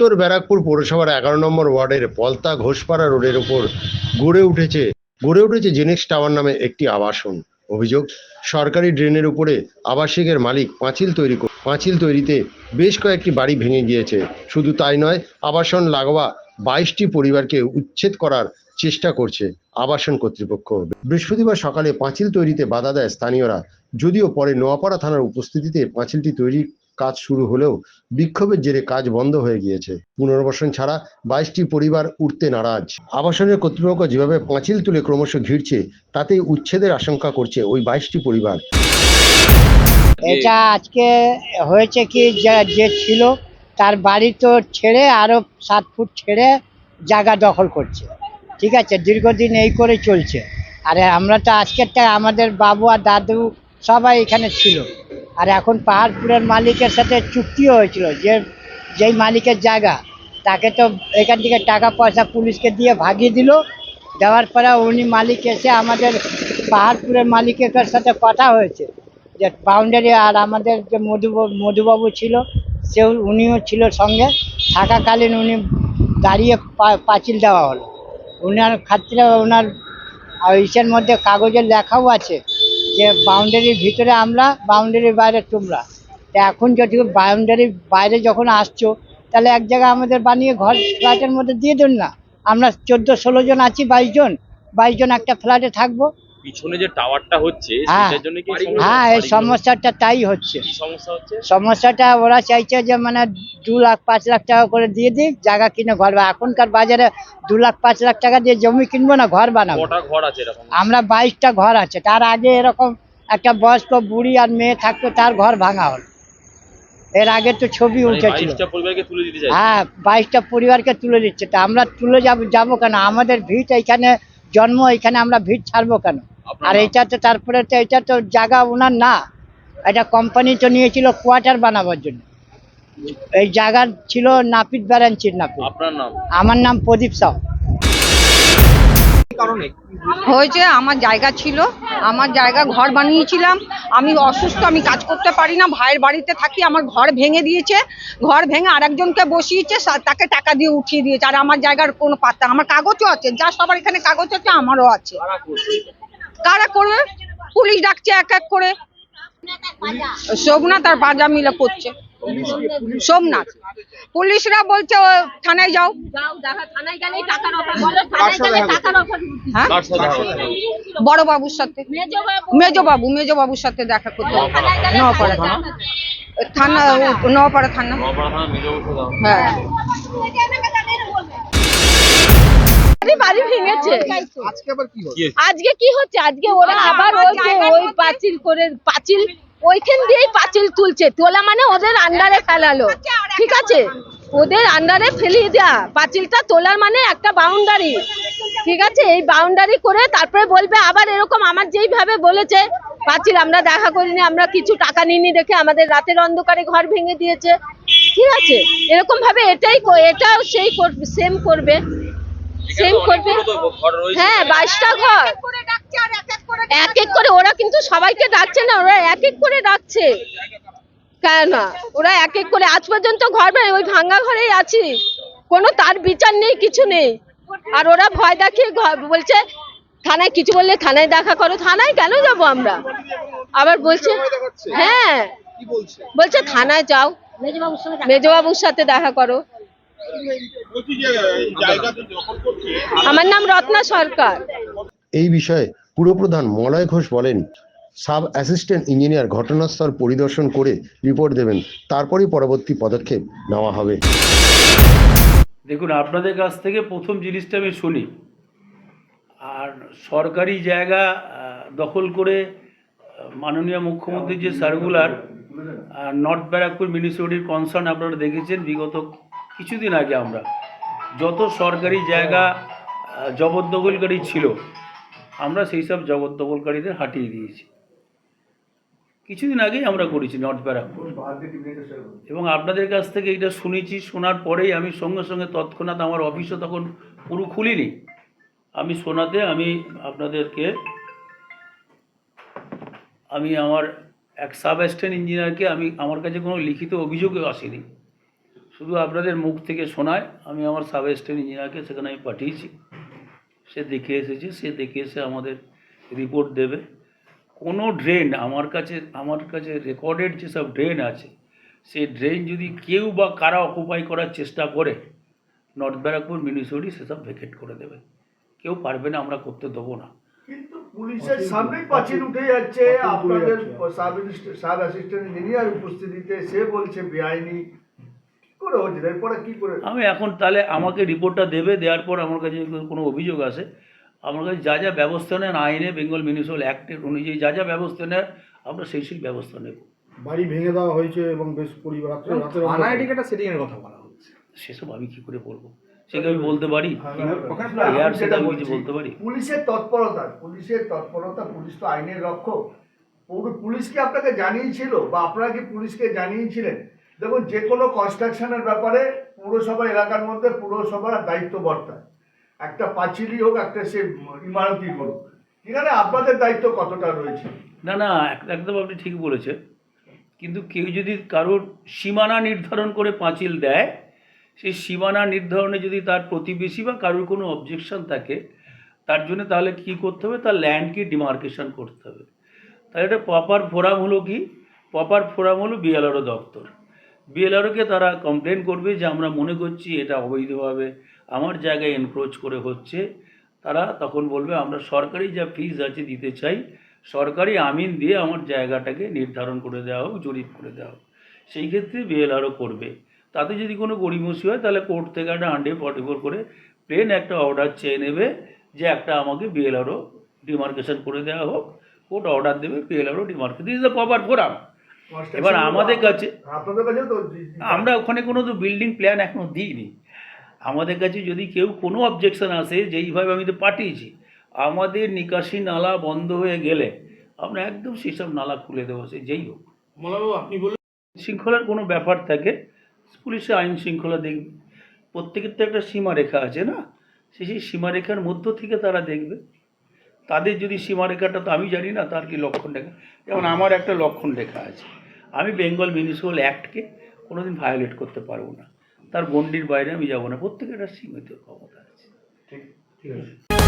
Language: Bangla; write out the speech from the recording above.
উত্তর ব্যারাকপুর পৌরসভার এগারো নম্বর ওয়ার্ডের পলতা ঘোষপাড়া রোডের উপর গড়ে উঠেছে গড়ে উঠেছে জেনেক্স টাওয়ার নামে একটি আবাসন। অভিযোগ, সরকারি ড্রেনের উপরে আবাসিকের মালিক পাঁচিল তৈরি পাঁচিল তৈরিতে বেশ কয়েকটি বাড়ি ভেঙে গিয়েছে। শুধু তাই নয়, আবাসন লাগোয়া বাইশটি পরিবারকে উচ্ছেদ করার চেষ্টা করছে আবাসন কর্তৃপক্ষ। বৃহস্পতিবার সকালে পাঁচিল তৈরিতে বাধা দেয় স্থানীয়রা, যদিও পরে নোয়াপাড়া থানার উপস্থিতিতে পাঁচিলটি তৈরির কাজ শুরু হলেও বিক্ষোভের জেরে কাজ বন্ধ হয়ে গিয়েছে। পুনর্বাসন ছাড়া বাইশটি পরিবার উঠতে নারাজ। আবাসনের কর্তৃপক্ষ যেভাবে পাঁচিল তুলে ক্রমশ ঘিরছে, তাতেই উচ্ছেদের আশঙ্কা করছে ওই বাইশটি পরিবার। এটা আজকে হয়েছে কি যে- ছিল, তার বাড়ি তো ছেড়ে আরও সাত ফুট ছেড়ে জায়গা দখল করছে। ঠিক আছে, দীর্ঘদিন এই করে চলছে। আরে আমরা তো আজকেরটা আমাদের বাবু আর দাদু সবাই এখানে ছিল। আর এখন পাহাড়পুরের মালিকের সাথে চুক্তিও হয়েছিল যে, যেই মালিকের জায়গা, তাকে তো এখান থেকে টাকা পয়সা পুলিশকে দিয়ে ভাগিয়ে দিল। দেওয়ার পরে উনি মালিক এসে আমাদের পাহাড়পুরের মালিকের সাথে কথা হয়েছে, যে বাউন্ডারি আর আমাদের যে মধু, মধুবাবু ছিল, সে উনিও ছিল সঙ্গে। থাকাকালীন উনি দাঁড়িয়ে পাঁচিল দেওয়া হলো। উনার ক্ষেত্রে ওনার ইসের মধ্যে কাগজে লেখাও আছে। যে বাউন্ডারির ভিতরে আমরা বাউন্ডারির বাইরে তোমরা। তা এখন যদি বাউন্ডারির বাইরে যখন আসছো, তাহলে এক জায়গায় আমাদের বানিয়ে ঘর ফ্ল্যাটের মধ্যে দিয়ে দিন না। আমরা চোদ্দ ষোলো জন আছি, বাইশ জন। বাইশ জন একটা ফ্ল্যাটে থাকব। পিছনে যে টাওয়ারটা হচ্ছে হ্যাঁ। সেটার জন্য কি এই হ্যাঁ এই সমস্যাটা তাই হচ্ছে। কি সমস্যা হচ্ছে? সমস্যাটা ওরা চাইছে যে মানে দু লাখ পাঁচ লাখ টাকা করে দিয়ে দিই জায়গা কিনে ঘর বা এখনকার বাজারে দু লাখ পাঁচ লাখ টাকা দিয়ে জমি কিনবো না ঘর বানাবো। কটা ঘর আছে এরকম? আমরা বাইশটা ঘর আছে। তার আগে এরকম একটা বয়স্ক বুড়ি আর মেয়ে থাকতো তার ঘর ভাঙা হলো। এর আগে তো ছবি মানে উঠেছিল। বাইশটা পরিবারকে তুলে দিতে চাই হ্যাঁ বাইশটা পরিবারকে তুলে দিচ্ছে। তা আমরা তুলে যাব যাব কেন? আমাদের ভিট এইখানে জন্ম এখানে আমরা ভিড় ছাড়বো কেন? আর এটা তো তারপরে তো এটা তো জায়গা ওনার না। এটা কোম্পানি তো নিয়েছিল কোয়ার্টার বানাবার জন্য। এই জায়গা ছিল নাপিত ব্যারাঞ্চির নাপিত আপনার নাম? আমার নাম প্রদীপ সাউ হয়েছে আমার জায়গা ছিল। আমার জায়গা ঘর বানিয়েছিলাম। আমি অসুস্থ আমি কাজ করতে পারি না ভাইয়ের বাড়িতে থাকি আমার ঘর ভেঙে দিয়েছে। ঘর ভেঙে আরেকজনকে বসিয়েছে তাকে টাকা দিয়ে উঠিয়ে দিয়েছে। আর আমার জায়গার কোনো পাত্তা আমার কাগজও আছে যা সবার এখানে কাগজ আছে আমারও আছে। কারা কারা করবে? পুলিশ ডাকছে এক এক করে। সোমনাথ আর বাজা মিলে করছে। সোমনাথ পুলিশরা বলছে থানায় যাও? বড় বাবুর সাথে। মেজো বাবু। মেজো বাবুর সাথে দেখা করতে হবে। নওপাড়া থানা। থানা থানা। হ্যাঁ। বাড়ি ভেঙেছে। আজকে কি হচ্ছে? আজকে ওরা আবার ওই পাঁচিল করে পাঁচিল ওইখান দিয়েই পাঁচিল তুলছে। তোলা মানে ওদের আন্ডারে ফেলালো। ঠিক আছে? ওদের আন্ডারে ফেলিয়ে দেওয়া পাঁচিলটা তোলার মানে একটা বাউন্ডারি ঠিক আছে? এই বাউন্ডারি করে তারপরে বলবে, আবার এরকম আমার যেইভাবে বলেছে, পাঁচিল আমরা দেখা করিনি, আমরা কিছু টাকা নিইনি দেখে আমাদের রাতের অন্ধকারে ঘর ভেঙে দিয়েছে। ঠিক আছে? এরকম ভাবে এটাই এটাও সেই সেম করবে। সেম করবে। হ্যাঁ বাইশটা ঘর। এক এক করে ওরা কিন্তু সবাইকে ডাকছে না ওরা এক এক করে ডাকছে। কেন? না ওরা এক এক করে আজ পর্যন্ত ঘর ওই ভাঙ্গা ঘরেই আছি। কোনো তার বিচার নেই কিছু নেই। আর ওরা ভয় দেখিয়ে ঘর- বলছে থানায় কিছু বললে থানায় দেখা করো। থানায় কেন যাব আমরা? আবার বলছে হ্যাঁ। বলছে? থানায় যাও। মেজবাবুর সাথে দেখা করো। আমার নাম রত্না সরকার। এই বিষয়ে পুরপ্রধান মলয় ঘোষ বলেন সাব অ্যাসিস্ট্যান্ট ইঞ্জিনিয়ার ঘটনাস্থল পরিদর্শন করে রিপোর্ট দেবেন তারপরেই পরবর্তী পদক্ষেপ নেওয়া হবে। দেখুন আপনাদের কাছ থেকে প্রথম জিনিসটা আমি শুনি। আর সরকারি জায়গা আহ, দখল করে মাননীয় মুখ্যমন্ত্রীর যে সার্কুলার নর্থ ব্যারাকপুর মিউনিসিপ্যালিটির কনসার্ন আপনারা দেখেছেন বিগত কিছুদিন আগে আমরা যত সরকারি জায়গা জবরদখলকারী ছিল আমরা সেই সব জবরদখলকারীদের হাঁটিয়ে দিয়েছি। কিছুদিন আগেই আমরা করেছি নর্থ ব্যারাকপুর এবং আপনাদের কাছ থেকে এটা শুনেছি শোনার পরেই আমি সঙ্গে সঙ্গে তৎক্ষণাৎ আমার অফিসও তখন পুরো খুলিনি। আমি শোনাতে আমি আপনাদেরকে আমি আমার এক সাব অ্যাসিস্ট্যান্ট ইঞ্জিনিয়ারকে আমি আমার কাছে কোনো লিখিত অভিযোগও আসেনি। শুধু আপনাদের মুখ থেকে শোনায় আমি আমার সাব অ্যাসিস্ট্যান্ট ইঞ্জিনিয়ারকে সেখানে আমি পাঠিয়েছি। সে দেখে এসেছে সে দেখে এসে আমাদের রিপোর্ট দেবে। কোনো ড্রেন আমার কাছে আমার কাছে রেকর্ডেড যেসব ড্রেন আছে সেই ড্রেন যদি কেউ বা কারা অকুপাই করার চেষ্টা করে নর্থ ব্যারাকপুর মিউনিসিপালিটি সেসব ভেকেট করে দেবে। কেউ পারবে না আমরা করতে দেবো না। কিন্তু পুলিশের সামনেই পাঁচিল উঠে যাচ্ছে। আপনাদের সাব সাব অ্যাসিস্ট্যান্ট ইঞ্জিনিয়ার উপস্থিতিতে সে বলছে বেআইনি করে হচ্ছে এরপরে কি করে? আমি এখন তাহলে আমাকে রিপোর্টটা দেবে দেওয়ার পর আমার কাছে কোনো অভিযোগ আসে। আমার কাছে যা যা ব্যবস্থা নেন আইনে বেঙ্গল মিউনিসিপাল অ্যাক্টের অনুযায়ী যা যা ব্যবস্থা নেন আমরা সেই সেই ব্যবস্থা নেব। বাড়ি ভেঙে দেওয়া হয়েছে এবং বেশ পরিবার সেটিং এর কথা বলা হচ্ছে। সেসব আমি কি করে বলব? সেটা আমি বলতে পারি? এয়ার সেটা আমি কিছু বলতে পারি? পুলিশের তৎপরতা পুলিশের তৎপরতা পুলিশ তো আইনের রক্ষক। পুরো পুলিশ কি আপনাকে জানিয়েছিল বা আপনারা কি পুলিশকে জানিয়েছিলেন? দেখুন, যে কোনো কনস্ট্রাকশনের ব্যাপারে পুরসভা এলাকার মধ্যে পুরসভার দায়িত্ব বর্তায়। একটা পাঁচিলই হোক, একটা সে ইমারতি হোক। এখানে আপনাদের দায়িত্ব কতটা রয়েছে? না না একদম আপনি ঠিক বলেছেন। কিন্তু কেউ যদি কারোর সীমানা নির্ধারণ করে পাঁচিল দেয়, সেই সীমানা নির্ধারণে যদি তার প্রতিবেশী বা কারোর কোনো অবজেকশন থাকে, তার জন্য তাহলে কি করতে হবে? তার ল্যান্ডকে ডিমার্কেশন করতে হবে। তাহলে এটা প্রপার ফোরাম হলো কি? প্রপার ফোরাম হলো বিএলআরও দপ্তর। বিএলআরওকে তারা কমপ্লেন করবে যে আমরা মনে করছি এটা অবৈধভাবে। আমার জায়গায় এনক্রোচ করে হচ্ছে। তারা তখন বলবে, আমরা সরকারি যা ফিজ আছে দিতে চাই, সরকারি আমিন দিয়ে আমার জায়গাটাকে নির্ধারণ করে দেওয়া হোক, জরিপ করে দেওয়া হোক। সেই ক্ষেত্রে বিএলআরও করবে। তাতে যদি কোনো গড়িমসি হয়, তাহলে কোর্ট থেকে একটা হান্ড্রেড ফর্টি ফোর করে প্লেন একটা অর্ডার চেয়ে নেবে যে একটা আমাকে বিএলআরও ডিমার্কেশন করে দেওয়া হোক। কোর্ট অর্ডার দেবে, BLRO demarcation this the proper forum এবার আমাদের কাছে আপনাদের কাছে তো আমরা ওখানে কোনো তো বিল্ডিং প্ল্যান এখনও দিইনি। আমাদের কাছে যদি কেউ কোনো অবজেকশন আসে যেইভাবে আমি তো পাঠিয়েছি আমাদের নিকাশি নালা বন্ধ হয়ে গেলে আমরা একদম সেসব নালা খুলে দেবো সে যেই হোক। মলাবাবু আপনি বললেন শৃঙ্খলার কোনো ব্যাপার থাকে পুলিশের আইন শৃঙ্খলা দেখবে। প্রত্যেকের তো একটা সীমারেখা আছে না? সে সেই সীমারেখার মধ্য থেকে তারা দেখবে। তাদের যদি সীমারেখাটা তো আমি জানি না তার কি লক্ষণ রেখা যেমন আমার একটা লক্ষণ রেখা আছে। আমি বেঙ্গল মিউনিসিপ্যাল অ্যাক্টকে কোনো দিন ভায়োলেট করতে পারব না। তার গন্ডির বাইরে আমি যাব না। প্রত্যেকের সীমিত ক্ষমতা আছে। ঠিক আছে।